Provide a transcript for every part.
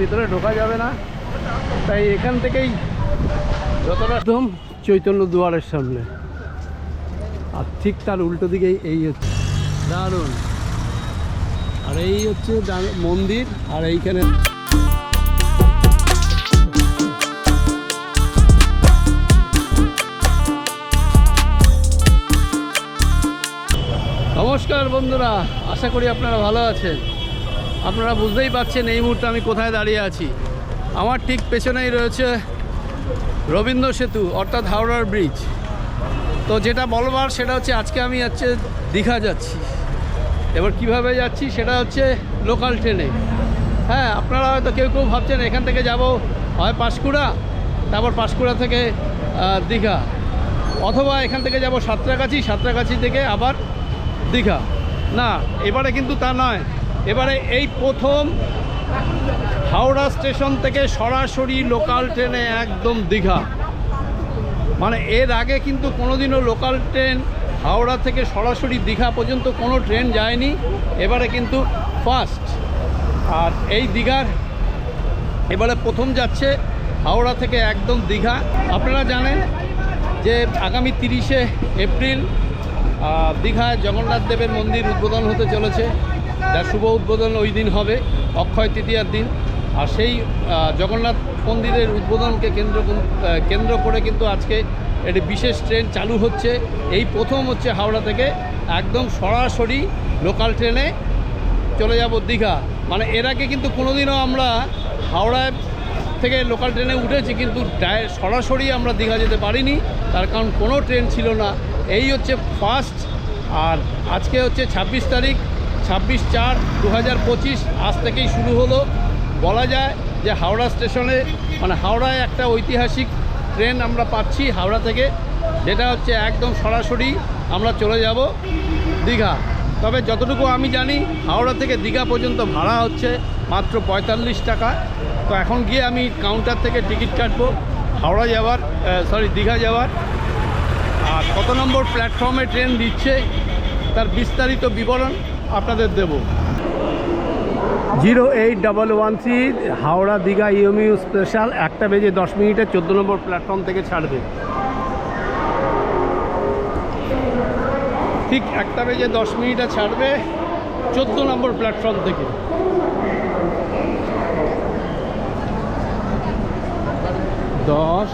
ভিতরে ঢোকা যাবে না। তাই এখান থেকেই যতটা একদম চৈতন্য দুয়ারের সামনে। আর ঠিক তার উল্টো দিকেই এই হচ্ছে দারুণ। আর এই হচ্ছে মন্দির, আর এইখানে নমস্কার বন্ধুরা, আশা করি আপনারা ভালো আছেন। আপনারা বুঝতেই পারছেন এই মুহূর্তে আমি কোথায় দাঁড়িয়ে আছি। আমার ঠিক পেছনেই রয়েছে রবীন্দ্র সেতু, অর্থাৎ হাওড়ার ব্রিজ তো যেটা বলবার সেটা হচ্ছে আজকে আমি হচ্ছে দীঘা যাচ্ছি। এবার কীভাবে যাচ্ছি সেটা হচ্ছে লোকাল ট্রেনে হ্যাঁ আপনারা হয়তো কেউ কেউ ভাবছেন এখান থেকে যাব হয় পাঁশকুড়া, তারপর পাঁশকুড়া থেকে দীঘা। অথবা এখান থেকে যাব সাঁতরাগাছি সাঁতরাগাছি থেকে আবার দীঘা। না, এবারে কিন্তু তা নয়। এবারে এই প্রথম হাওড়া স্টেশন থেকে সরাসরি লোকাল ট্রেনে একদম দীঘা। মানে এর আগে কিন্তু কোনোদিনও লোকাল ট্রেন হাওড়া থেকে সরাসরি দীঘা পর্যন্ত কোনো ট্রেন যায়নি। এবারে কিন্তু ফার্স্ট। আর এই দীঘার এবারে প্রথম যাচ্ছে হাওড়া থেকে একদম দীঘা। আপনারা জানেন যে আগামী তিরিশে এপ্রিল দীঘায় জগন্নাথ দেবের মন্দির উদ্বোধন হতে চলেছে। যার শুভ উদ্বোধন ওই দিন হবে, অক্ষয় তৃতীয়ার দিন। আর সেই জগন্নাথ মন্দিরের উদ্বোধনকে কেন্দ্র কেন্দ্র করে কিন্তু আজকে একটি বিশেষ ট্রেন চালু হচ্ছে। এই প্রথম হচ্ছে হাওড়া থেকে একদম সরাসরি লোকাল ট্রেনে চলে যাব দীঘা। মানে এর আগে কিন্তু কোনোদিনও আমরা হাওড়ায় থেকে লোকাল ট্রেনে উঠেছি, কিন্তু সরাসরি আমরা দীঘা যেতে পারিনি। তার কারণ কোনো ট্রেন ছিল না। এই হচ্ছে ফার্স্ট, আর আজকে হচ্ছে ছাব্বিশ তারিখ। ছাব্বিশ চার দু আজ থেকেই শুরু হলো। বলা যায় যে হাওড়া স্টেশনে মানে হাওড়ায় একটা ঐতিহাসিক ট্রেন আমরা পাচ্ছি হাওড়া থেকে, যেটা হচ্ছে একদম সরাসরি আমরা চলে যাব দীঘা। তবে যতটুকু আমি জানি, হাওড়া থেকে দীঘা পর্যন্ত ভাড়া হচ্ছে মাত্র পঁয়তাল্লিশ টাকা। তো এখন গিয়ে আমি কাউন্টার থেকে টিকিট কাটবো, হাওড়া যাওয়ার সরি দীঘা যাওয়ার। আর কত নম্বর প্ল্যাটফর্মে ট্রেন দিচ্ছে, তার বিস্তারিত বিবরণ আপনাদের দেব। Zero eight double one three Howrah Digha EMU special একটা বেজে দশ মিনিটে চোদ্দ নম্বর প্ল্যাটফর্ম থেকে ছাড়বে। ঠিক একটা বেজে দশ মিনিটে ছাড়বে চোদ্দ নম্বর প্ল্যাটফর্ম থেকে। দশ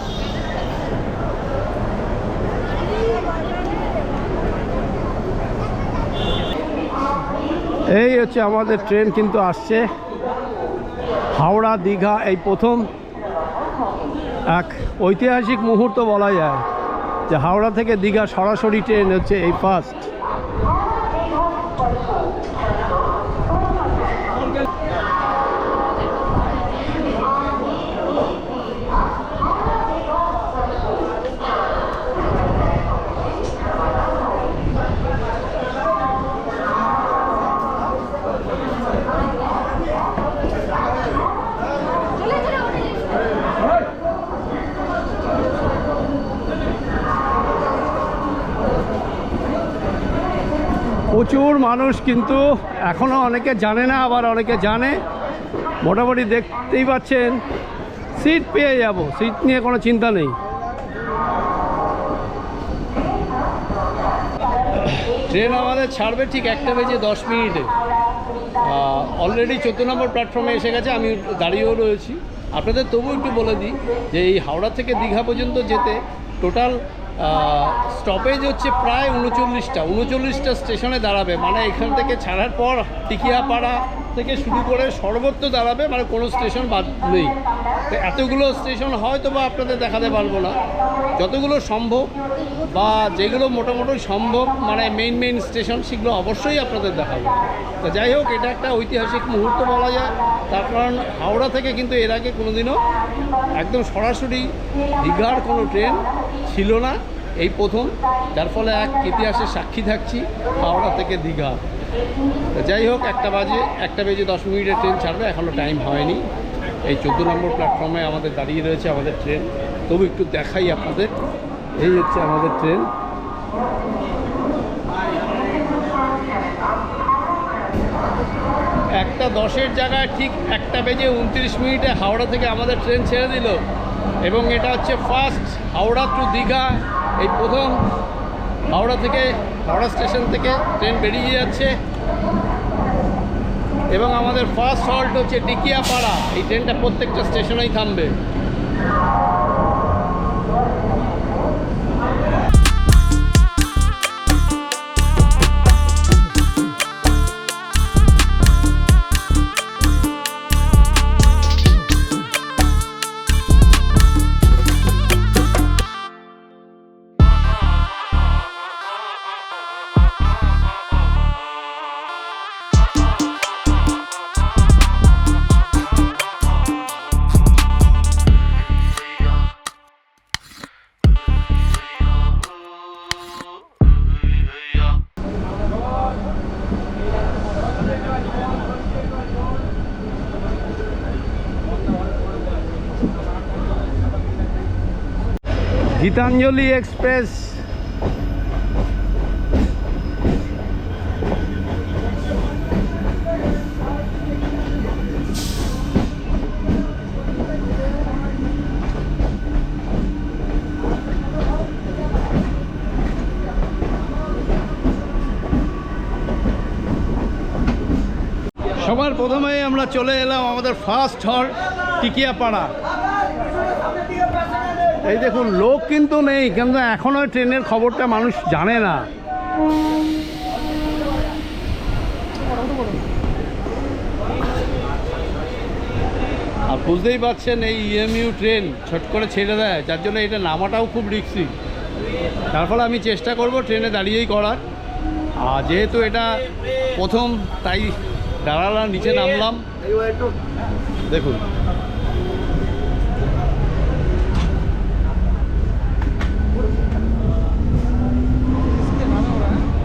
এই হচ্ছে আমাদের ট্রেন কিন্তু আসছে। হাওড়া, দীঘা, এই প্রথম এক ঐতিহাসিক মুহূর্ত বলা যায় যে হাওড়া থেকে দীঘা সরাসরি ট্রেন হচ্ছে এই ফার্স্ট প্রচুর মানুষ কিন্তু এখনও অনেকে জানে না, আবার অনেকে জানে। মোটামুটি দেখতেই পাচ্ছেন, সিট পেয়ে যাব, সিট নিয়ে কোনো চিন্তা নেই। ট্রেন আমাদের ছাড়বে ঠিক একটা বেজে দশ মিনিটে। অলরেডি চোদ্দ নম্বর প্ল্যাটফর্মে এসে গেছে, আমি দাঁড়িয়েও রয়েছি। আপনাদের তবু একটু বলে দিই যে এই হাওড়া থেকে দীঘা পর্যন্ত যেতে টোটাল স্টপেজ হচ্ছে প্রায় উনচল্লিশটা। উনচল্লিশটা স্টেশনে দাঁড়াবে। মানে এখান থেকে ছাড়ার পর টিকিয়াপাড়া থেকে শুরু করে সর্বত্র দাঁড়াবে। মানে কোনো স্টেশন বাদ নেই। তো এতগুলো স্টেশন হয়তো বা আপনাদের দেখাতে পারব না। যতগুলো সম্ভব বা যেগুলো মোটামুটি সম্ভব মানে মেইন মেইন স্টেশন সেগুলো অবশ্যই আপনাদের দেখাবো। তো যাই হোক, এটা একটা ঐতিহাসিক মুহূর্ত বলা যায়। তার কারণ হাওড়া থেকে কিন্তু এর আগে কোনোদিনও একদম সরাসরি দীঘার কোনো ট্রেন ছিল না এই প্রথম, যার ফলে এক ইতিহাসের সাক্ষী থাকছি হাওড়া থেকে দীঘা। যাই হোক, একটা বাজে, একটা বেজে দশ মিনিটে ট্রেন ছাড়বে এখনও টাইম হয়নি। এই চোদ্দ নম্বর প্ল্যাটফর্মে আমাদের দাঁড়িয়ে রয়েছে আমাদের ট্রেন। তবু একটু দেখাই আপনাদের, এই হচ্ছে আমাদের ট্রেন। একটা দশের জায়গায় ঠিক একটা বেজে উনত্রিশ মিনিটে হাওড়া থেকে আমাদের ট্রেন ছেড়ে দিল। এবং এটা হচ্ছে ফার্স্ট হাওড়া টু দীঘা, এই প্রথম হাওড়া থেকে, হাওড়া স্টেশন থেকে ট্রেন বেরিয়ে যাচ্ছে। এবং আমাদের ফার্স্ট হল্ট হচ্ছে ডিকিয়াপাড়া, এই ট্রেনটা প্রত্যেকটা স্টেশনেই থামবে। গীতাঞ্জলি এক্সপ্রেস। সবার প্রথমেই আমরা চলে এলাম আমাদের ফার্স্ট হল টিকিয়াপাড়া। এই দেখুন, লোক কিন্তু নেই, কিন্তু এখনও ট্রেনের খবরটা মানুষ জানে না। আর বুঝতেই পারছেন, এই ইএমইউ ট্রেন ছট করে ছেড়ে দেয়, যার জন্য এটা নামাটাও খুব রিক্সি। তার ফলে আমি চেষ্টা করব ট্রেনে দাঁড়িয়েই করার। আর যেহেতু এটা প্রথম, তাই দাঁড়ালাম, নিচে নামলাম। দেখুন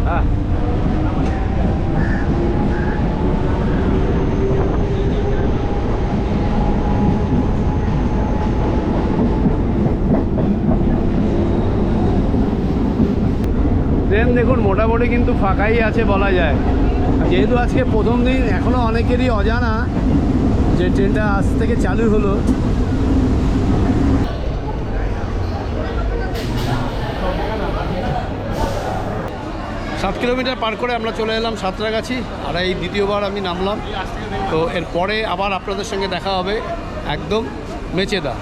হ্যাঁ ট্রেন দেখুন মোটামুটি কিন্তু ফাঁকাই আছে বলা যায়। যেহেতু আজকে প্রথম দিন এখনও অনেকেরই অজানা যে ট্রেনটা আজ থেকে চালু হলো। সাত কিলোমিটার পার করে আমরা চলে এলাম সাঁতরাগাছি আর এই দ্বিতীয়বার আমি নামলাম। তো এরপরে আবার আপনাদের সঙ্গে দেখা হবে একদম মেচেদা।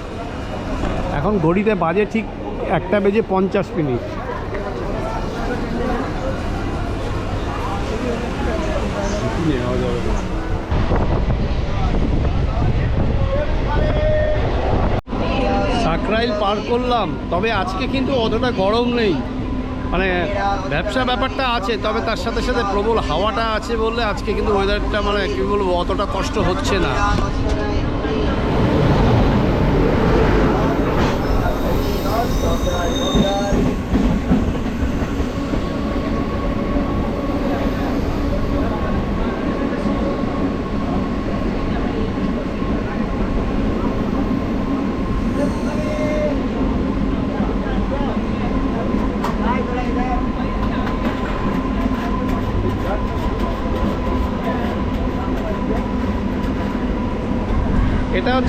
এখন ঘড়িতে বাজে ঠিক একটা বেজে পঞ্চাশ মিনিট। সাকরাইল পার করলাম, তবে আজকে কিন্তু অতটা গরম নেই। মানে ব্যবসা ব্যাপারটা আছে, তবে তার সাথে সাথে প্রবল হাওয়াটা আছে বললে আজকে কিন্তু ওয়েদারটা মানে কী বলব, অতটা কষ্ট হচ্ছে না।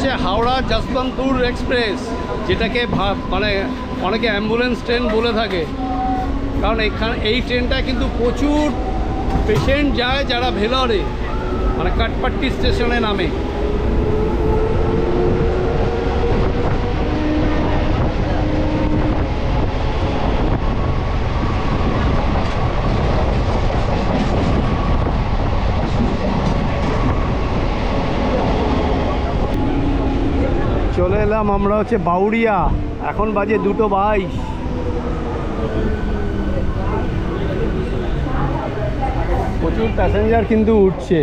হচ্ছে হাওড়া যশবন্তপুর এক্সপ্রেস, যেটাকে মানে অনেকে অ্যাম্বুলেন্স ট্রেন বলে থাকে। কারণ এখানে এই ট্রেনটা কিন্তু প্রচুর পেশেন্ট যায় যারা ভেলরে মানে কাটপাট্টি স্টেশনে নামে চলে এলাম আমরা হচ্ছে বাউরিয়া এখন বাজে দুটো বাইশ। প্রচুর প্যাসেঞ্জার কিন্তু উঠছে।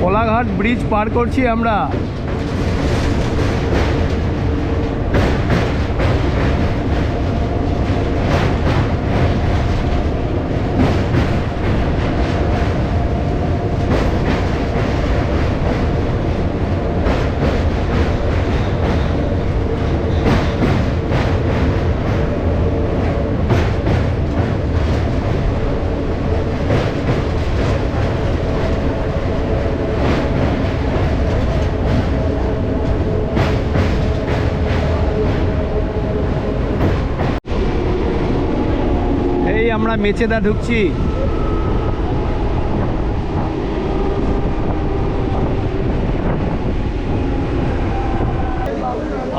কোলাঘাট ব্রিজ পার করছি আমরা। আমরা মেচেদা ঢুকছি।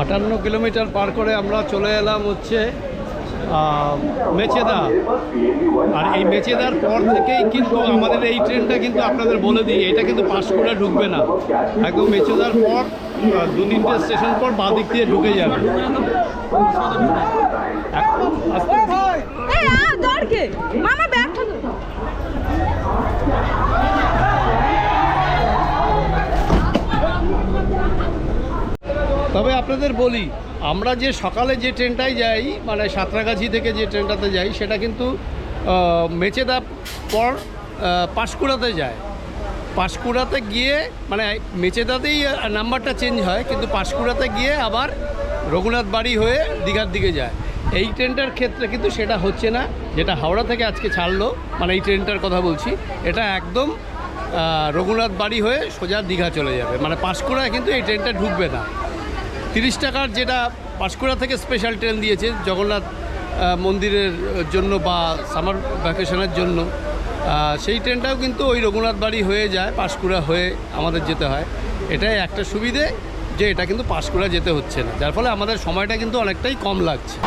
আটান্ন কিলোমিটার পার করে আমরা চলে এলাম হচ্ছে মেচেদা। আর এই মেচেদার পর থেকেই কিন্তু আমাদের এই ট্রেনটা কিন্তু আপনাদের বলে দিই, এটা কিন্তু পাঁশকুড়া ঢুকবে না। একদম মেচেদার পর দু তিনটে স্টেশন পর বাঁ দিক দিয়ে ঢুকে যাবে। আস্তে মামা ব্যাগ তবে আপনাদের বলি, আমরা যে সকালে যে ট্রেনটায় যাই মানে সাঁতরাগাছি থেকে যে ট্রেনটাতে যাই, সেটা কিন্তু মেচেদা পর পাঁশকুড়াতে যায়। পাঁশকুড়াতে গিয়ে মানে মেচেদাতেই নাম্বারটা চেঞ্জ হয়, কিন্তু পাঁশকুড়াতে গিয়ে আবার রঘুনাথ বাড়ি হয়ে দীঘার দিকে যায়। এই ট্রেনটার ক্ষেত্রে কিন্তু সেটা হচ্ছে না। যেটা হাওড়া থেকে আজকে ছাড়লো মানে এই ট্রেনটার কথা বলছি, এটা একদম রঘুনাথ বাড়ি হয়ে সোজা দীঘা চলে যাবে। মানে পাঁশকুড়ায় কিন্তু এই ট্রেনটা ঢুকবে না। তিরিশ টাকার যেটা পাঁশকুড়া থেকে স্পেশাল ট্রেন দিয়েছে, জগন্নাথ মন্দিরের জন্য বা সামার ভ্যাকেশনের জন্য সেই ট্রেনটাও কিন্তু ওই রঘুনাথ বাড়ি হয়ে যায়, পাঁশকুড়া হয়ে আমাদের যেতে হয়। এটাই একটা সুবিধে যে এটা কিন্তু পাঁশকুড়া যেতে হচ্ছে না। যার ফলে আমাদের সময়টা কিন্তু অনেকটাই কম লাগছে।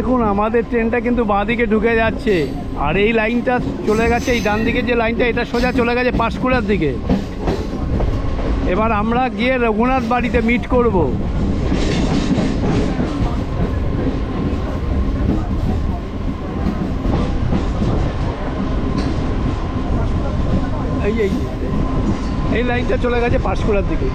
দেখুন, আমাদের ট্রেনটা কিন্তু বাঁদিকে ঢুকে যাচ্ছে। আর এই লাইনটা চলে গেছে, এই ডান দিকে যে লাইনটা, এটা সোজা চলে গেছে পাঁশকুড়ার দিকে। এবার আমরা গিয়ে রঘুনাথ বাড়িতে মিট করব। এই এই লাইনটা চলে গেছে পাঁশকুড়ার দিকে।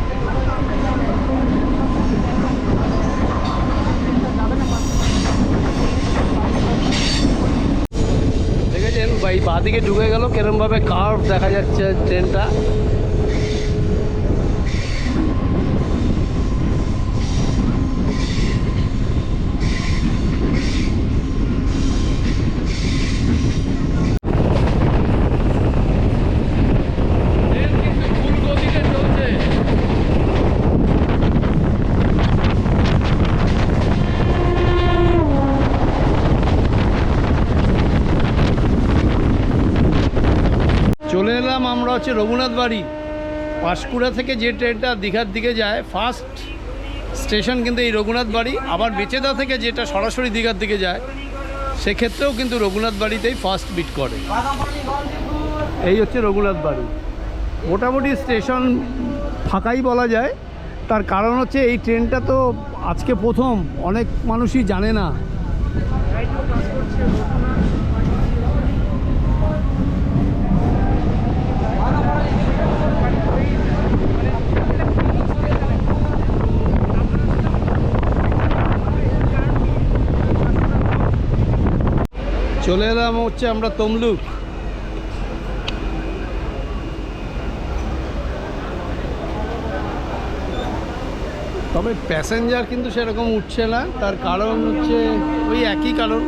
ভাই বাঁদিকে ঢুকে গেল। কিরমভাবে কার্ভ দেখা যাচ্ছে ট্রেনটা হচ্ছে রঘুনাথ বাড়ি। পাঁশকুড়া থেকে যে ট্রেনটা দীঘার দিকে যায় ফার্স্ট স্টেশন কিন্তু এই রঘুনাথ বাড়ি। আবার বেচেদা থেকে যেটা সরাসরি দীঘার দিকে যায়, সেক্ষেত্রেও কিন্তু রঘুনাথ বাড়িতেই ফার্স্ট বিট করে। এই হচ্ছে রঘুনাথ বাড়ি। মোটামুটি স্টেশন ফাঁকাই বলা যায়। তার কারণ হচ্ছে এই ট্রেনটা তো আজকে প্রথম, অনেক মানুষই জানে না। চলে এলাম হচ্ছে আমরা তমলুক। তবে প্যাসেঞ্জার কিন্তু সেরকম উঠছে না, তার কারণ হচ্ছে ওই একই কারণ।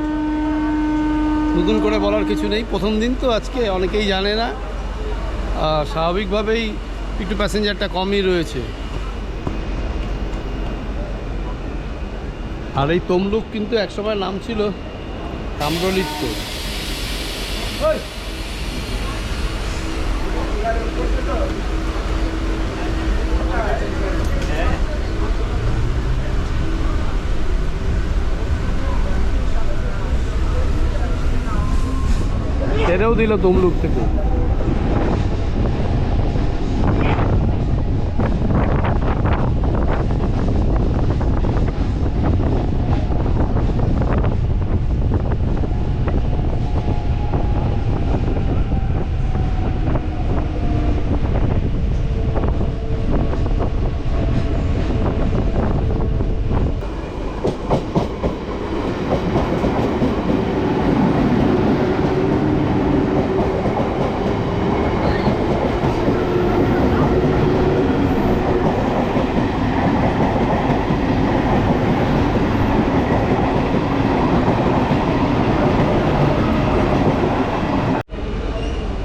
নতুন করে বলার কিছু নেই, প্রথম দিন তো আজকে অনেকেই জানে না। স্বাভাবিকভাবেই একটু প্যাসেঞ্জারটা কমই রয়েছে। আর এই তমলুক কিন্তু একসময় নাম ছিল তাম্রলিপ্ত। ছেড়েও দিল তমলুক থেকে।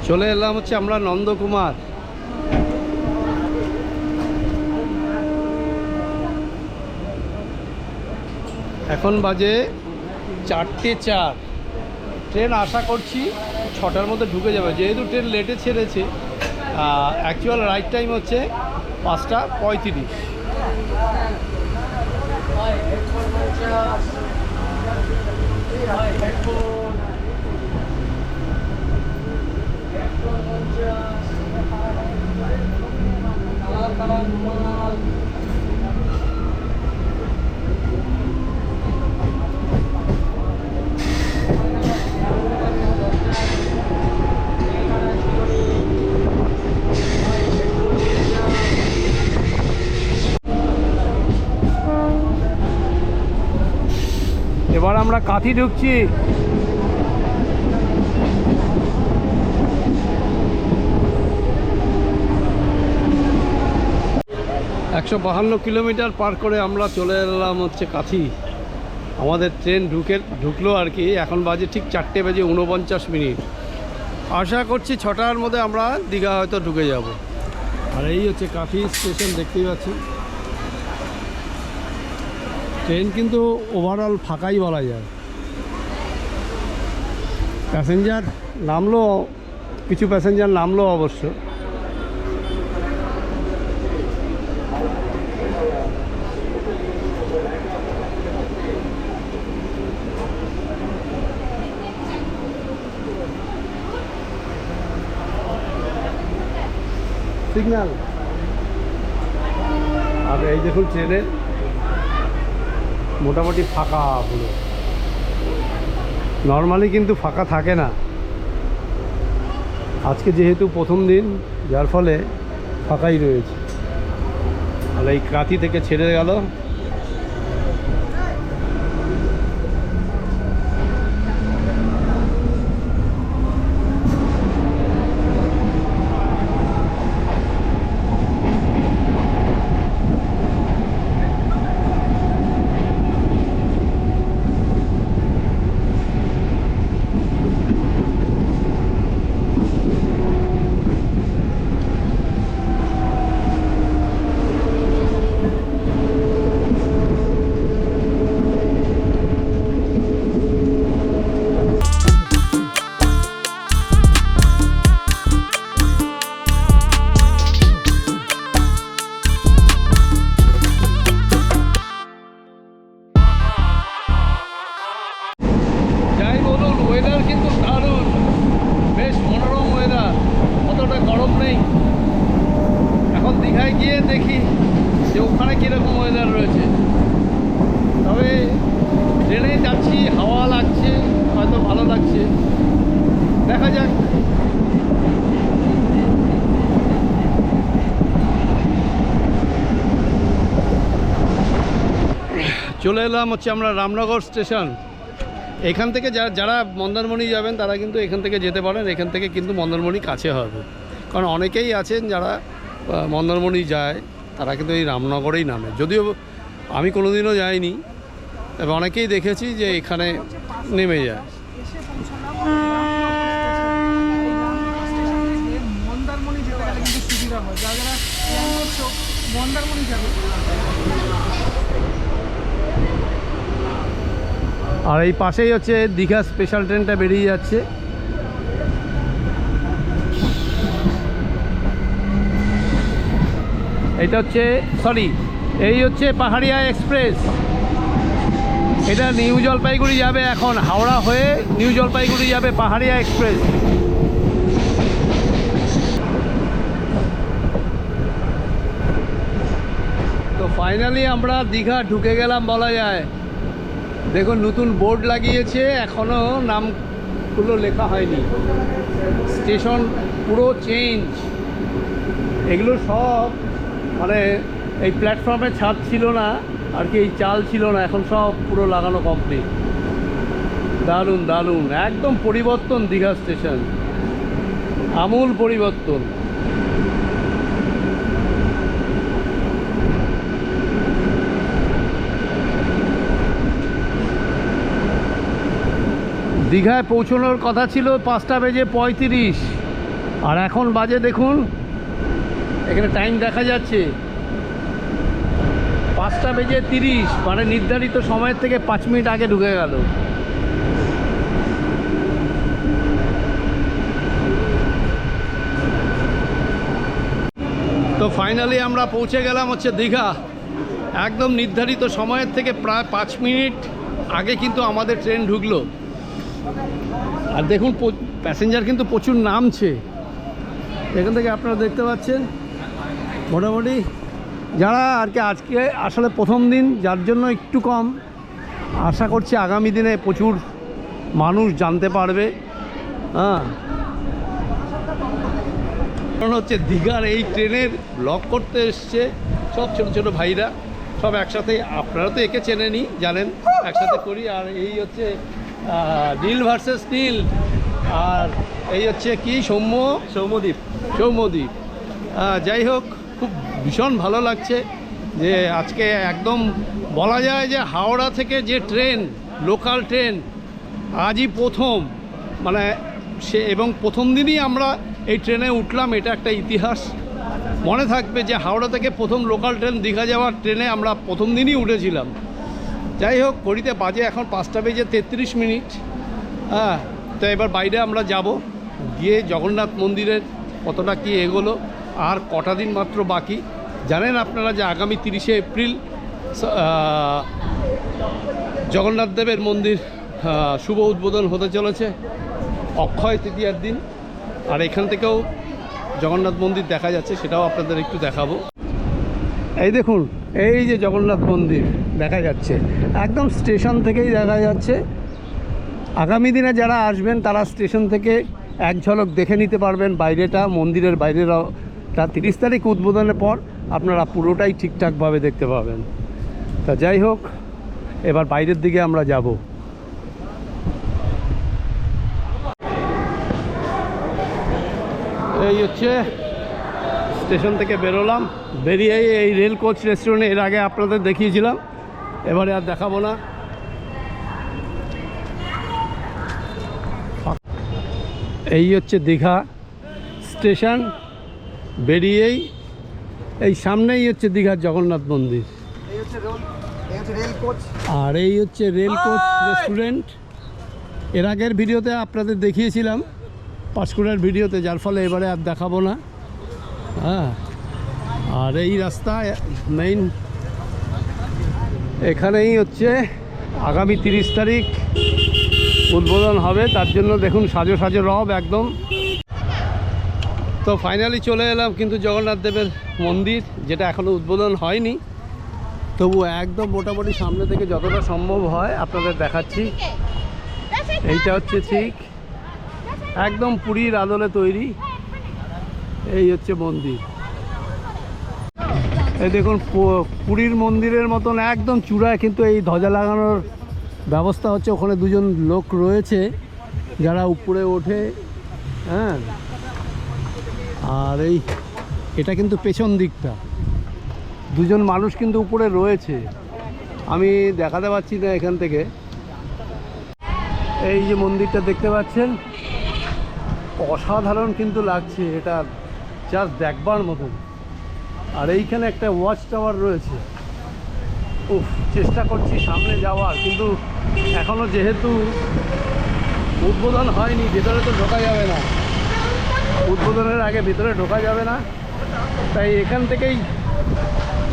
চলে এলাম হচ্ছে আমরা নন্দকুমার। এখন বাজে চারটে চার। ট্রেন আশা করছি ছটার মধ্যে ঢুকে যাবে, যেহেতু ট্রেন লেটে ছেড়েছে অ্যাকচুয়াল রাইট টাইম হচ্ছে পাঁচটা পঁয়ত্রিশ। এবার আমরা কাঁথি ঢুকছি। একশো বাহান্ন কিলোমিটার পার করে আমরা চলে এলাম হচ্ছে কাঁথি। আমাদের ট্রেন ঢুকে ঢুকলো আর কি, এখন বাজে ঠিক চারটে বেজে উনপঞ্চাশ মিনিট। আশা করছি ছটার মধ্যে আমরা দীঘা হয়তো ঢুকে যাব। আর এই হচ্ছে কাঁথি স্টেশন দেখতেই পাচ্ছি। ট্রেন কিন্তু ওভারঅল ফাঁকাই বলা যায়। প্যাসেঞ্জার নামলো, কিছু প্যাসেঞ্জার নামলো অবশ্য। সিগন্যাল আর এই দেখুন ট্রেনের মোটামুটি ফাঁকা পুরো। নর্মালি কিন্তু ফাঁকা থাকে না। আজকে যেহেতু প্রথম দিন, যার ফলে ফাঁকাই রয়েছে। তাহলে এই কাঁথি থেকে ছেড়ে গেল। এলাম হচ্ছে আমরা রামনগর স্টেশন। এখান থেকে যারা যারা মন্দারমণি যাবেন, তারা কিন্তু এখান থেকে যেতে পারেন। এখান থেকে কিন্তু মন্দারমণি কাছে হবে। কারণ অনেকেই আছেন যারা মন্দারমণি যায়, তারা কিন্তু এই রামনগরেই নামে। যদিও আমি কোনোদিনও যাইনি, তবে অনেকেই দেখেছি যে এখানে নেমে যায় মন্দারমণি যেতে গেলে কিন্তু সুবিধা হয় যারা যারা প্ল্যান করছ মন্দারমণি যাবে আর এই পাশেই হচ্ছে দীঘা স্পেশাল ট্রেনটা বেরিয়ে যাচ্ছে। এটা হচ্ছে সরি এই হচ্ছে পাহাড়িয়া এক্সপ্রেস এটা নিউ জলপাইগুড়ি যাবে এখন, হাওড়া হয়ে নিউ জলপাইগুড়ি যাবে পাহাড়িয়া এক্সপ্রেস তো ফাইনালি আমরা দীঘা ঢুকে গেলাম বলা যায়। দেখুন, নতুন বোর্ড লাগিয়েছে এখনও নামগুলো লেখা হয়নি। স্টেশন পুরো চেঞ্জ। এগুলো সব মানে এই প্ল্যাটফর্মে ছাদ ছিল না, আর কি এই চাল ছিল না, এখন সব পুরো লাগানো কমপ্লিট দারুণ দারুণ। একদম পরিবর্তন দীঘা স্টেশন। আমূল পরিবর্তন। দীঘায় পৌঁছানোর কথা ছিল পাঁচটা বেজে পঁয়ত্রিশ। আর এখন বাজে দেখুন, এখানে টাইম দেখা যাচ্ছে। পাঁচটা বেজে তিরিশ মানে নির্ধারিত সময়ের থেকে পাঁচ মিনিট আগে ঢুকে গেল। তো ফাইনালি আমরা পৌঁছে গেলাম হচ্ছে দীঘা। একদম নির্ধারিত সময়ের থেকে প্রায় পাঁচ মিনিট আগে কিন্তু আমাদের ট্রেন ঢুকলো। আর দেখুন প্যাসেঞ্জার কিন্তু প্রচুর নামছে। এখান থেকে আপনারা দেখতে পাচ্ছেন, মোটামুটি যারা আর কি আজকে আসলে প্রথম দিন, যার জন্য একটু কম, আশা করছি আগামী দিনে প্রচুর মানুষ জানতে পারবে। হ্যাঁ। কারণ হচ্ছে দীঘার এই ট্রেনের ব্লক করতে এসছে সব ছোট ছোট ভাইরা। সব একসাথে, আপনারা তো একে চেনেনি জানেন, একসাথে করি। আর এই হচ্ছে নীল ভার্সেস নীল। আর এই হচ্ছে কি? সৌম্য? সৌম্যদ্বীপ সৌম্যদ্বীপ যাই হোক খুব ভীষণ ভালো লাগছে যে আজকে একদম বলা যায় যে হাওড়া থেকে যে ট্রেন লোকাল ট্রেন আজই প্রথম। মানে সে এবং প্রথম দিনই আমরা এই ট্রেনে উঠলাম এটা একটা ইতিহাস। মনে থাকবে যে হাওড়া থেকে প্রথম লোকাল ট্রেন দীঘা যাওয়ার ট্রেনে আমরা প্রথম দিনই উঠেছিলাম। যাই হোক, ঘড়িতে বাজে এখন পাঁচটা বেজে তেত্রিশ মিনিট। হ্যাঁ তো এবার বাইরে আমরা যাব। গিয়ে জগন্নাথ মন্দিরের কতটা কি এগোলো, আর কটা দিন মাত্র বাকি। জানেন আপনারা যে আগামী তিরিশে এপ্রিল জগন্নাথ দেবের মন্দির শুভ উদ্বোধন হতে চলেছে। অক্ষয় তৃতীয়ার দিন। আর এখান থেকেও জগন্নাথ মন্দির দেখা যাচ্ছে, সেটাও আপনাদের একটু দেখাবো। এই দেখুন, এই যে জগন্নাথ মন্দির দেখা যাচ্ছে। একদম স্টেশন থেকেই দেখা যাচ্ছে। আগামী দিনে যারা আসবেন, তারা স্টেশন থেকে এক ঝলক দেখে নিতে পারবেন বাইরেটা, মন্দিরের বাইরেটা তিরিশ তারিখ উদ্বোধনের পর আপনারা পুরোটাই ঠিকঠাকভাবে দেখতে পাবেন। তা যাই হোক, এবার বাইরের দিকে আমরা যাব। এই হচ্ছে স্টেশন থেকে বেরোলাম বেরিয়ে এই রেল কোচ রেস্টুরেন্টে এর আগে আপনাদের দেখিয়েছিলাম। এবারে আর দেখাবো না। এই হচ্ছে দীঘা স্টেশন। বেরিয়েই এই সামনেই হচ্ছে দীঘার জগন্নাথ মন্দির। আর এই হচ্ছে রেল কোচ রেস্টুরেন্টের আগের ভিডিওতে আপনাদের দেখিয়েছিলাম পাঁশকুড়ার ভিডিওতে যার ফলে এবারে আর দেখাবো না। হ্যাঁ। আর এই রাস্তা মেইন এখানেই হচ্ছে আগামী তিরিশ তারিখ উদ্বোধন হবে, তার জন্য দেখুন সাজো সাজো রব একদম। তো ফাইনালি চলে এলাম কিন্তু জগন্নাথ দেবের মন্দির, যেটা এখনও উদ্বোধন হয়নি। তবু একদম মোটামুটি সামনে থেকে যতটা সম্ভব হয় আপনাদের দেখাচ্ছি। এইটা হচ্ছে ঠিক। একদম পুরীর আদলে তৈরি। এই হচ্ছে মন্দির। এই দেখুন পুরীর মন্দিরের মতন একদম চূড়ায় কিন্তু এই ধ্বজা লাগানোর ব্যবস্থা হচ্ছে। ওখানে দুজন লোক রয়েছে যারা উপরে ওঠে হ্যাঁ। আর এই, এটা কিন্তু পেছন দিকটা। দুজন মানুষ কিন্তু উপরে রয়েছে। আমি দেখাতে পাচ্ছি না এখান থেকে। এই যে মন্দিরটা দেখতে পাচ্ছেন, অসাধারণ কিন্তু লাগছে এটা। জাস্ট দেখবার মতন। আর এইখানে একটা ওয়াচ টাওয়ার রয়েছে। উফ, চেষ্টা করছি সামনে যাওয়ার, কিন্তু এখনও যেহেতু উদ্বোধন হয়নি, ভেতরে তো ঢোকা যাবে না। উদ্বোধনের আগে ভেতরে ঢোকা যাবে না। তাই এখান থেকেই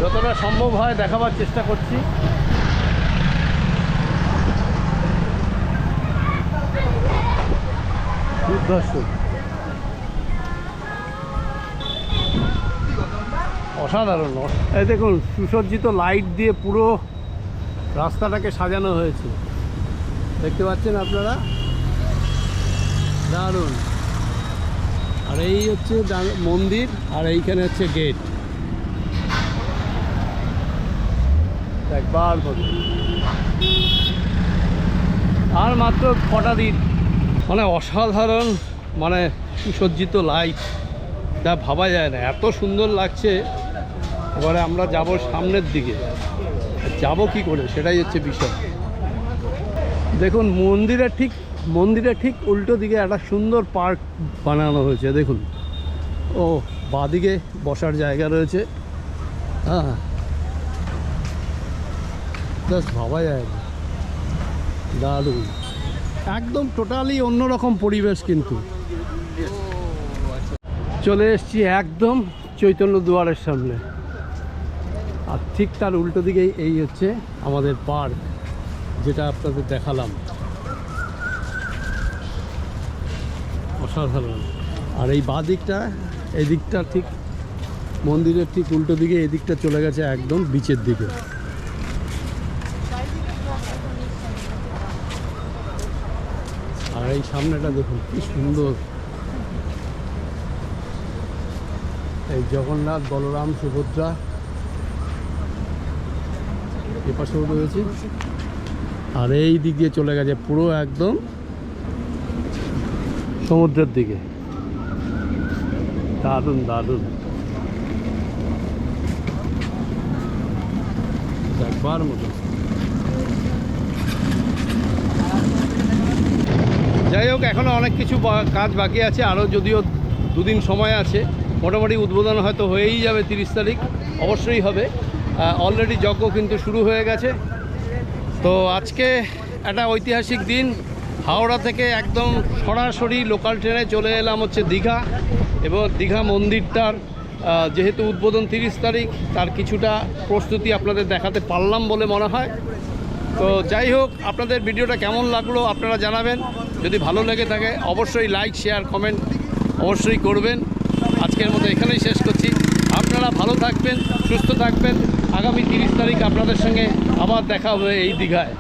যতটা সম্ভব হয় দেখাবার চেষ্টা করছি। দুর্ধর্ষ। অসাধারণ। এই দেখুন, সুসজ্জিত লাইট দিয়ে পুরো রাস্তাটাকে সাজানো হয়েছে। দেখতে পাচ্ছেন আপনারা? দারুণ। আর এই হচ্ছে মন্দির, আর এইখানে হচ্ছে গেট একবার। আর মাত্র কটা দিন। মানে অসাধারণ মানে সুসজ্জিত লাইট যা ভাবা যায় না, এত সুন্দর লাগছে। এবারে আমরা যাব সামনের দিকে। যাব কি করে? সেটাই হচ্ছে বিষয়। দেখুন মন্দিরের ঠিক মন্দিরের ঠিক উল্টো দিকে একটা সুন্দর পার্ক বানানো হয়েছে, দেখুন। ও, বাদিকে বসার জায়গা রয়েছে। হ্যাঁ। ভাবা যায় না। দারুণ। একদম টোটালি অন্যরকম পরিবেশ কিন্তু। চলে এসছি একদম চৈতন্য দুয়ারের সামনে। আর ঠিক তার উল্টো দিকেই এই হচ্ছে আমাদের পার্ক, যেটা আপনাদের দেখালাম। অসাধারণ। আর এই বাঁ দিকটা, এই দিকটা ঠিক মন্দিরের ঠিক উল্টো দিকে, এই দিকটা চলে গেছে একদম বিচের দিকে। আর এই সামনেটা দেখুন, কি সুন্দর। এই জগন্নাথ, বলরাম, সুভদ্রা এপাশেও রয়েছে। আর এই দিক দিয়ে চলে গেছে পুরো একদম সমুদ্রের দিকে। দারুণ দারুণ। দেখবার মতো। যাই হোক এখনও অনেক কিছু কাজ বাকি আছে। আরও যদিও দুদিন সময় আছে, মোটামুটি উদ্বোধন হয়তো হয়েই যাবে তিরিশ তারিখ। অবশ্যই হবে। অলরেডি যজ্ঞ কিন্তু শুরু হয়ে গেছে। তো আজকে একটা ঐতিহাসিক দিন। হাওড়া থেকে একদম সরাসরি লোকাল ট্রেনে চলে এলাম হচ্ছে দীঘা এবং দীঘা মন্দিরটার যেহেতু উদ্বোধন তিরিশ তারিখ, তার কিছুটা প্রস্তুতি আপনাদের দেখাতে পারলাম বলে মনে হয়। তো যাই হোক, আপনাদের ভিডিওটা কেমন লাগল আপনারা জানাবেন। যদি ভালো লেগে থাকে, অবশ্যই লাইক শেয়ার কমেন্ট অবশ্যই করবেন। আজকের মতো এখানেই শেষ করছি। আপনারা ভালো থাকবেন, সুস্থ থাকবেন। আগামী তিরিশ তারিখ আপনাদের সঙ্গে আবার দেখা হবে এই দীঘায়।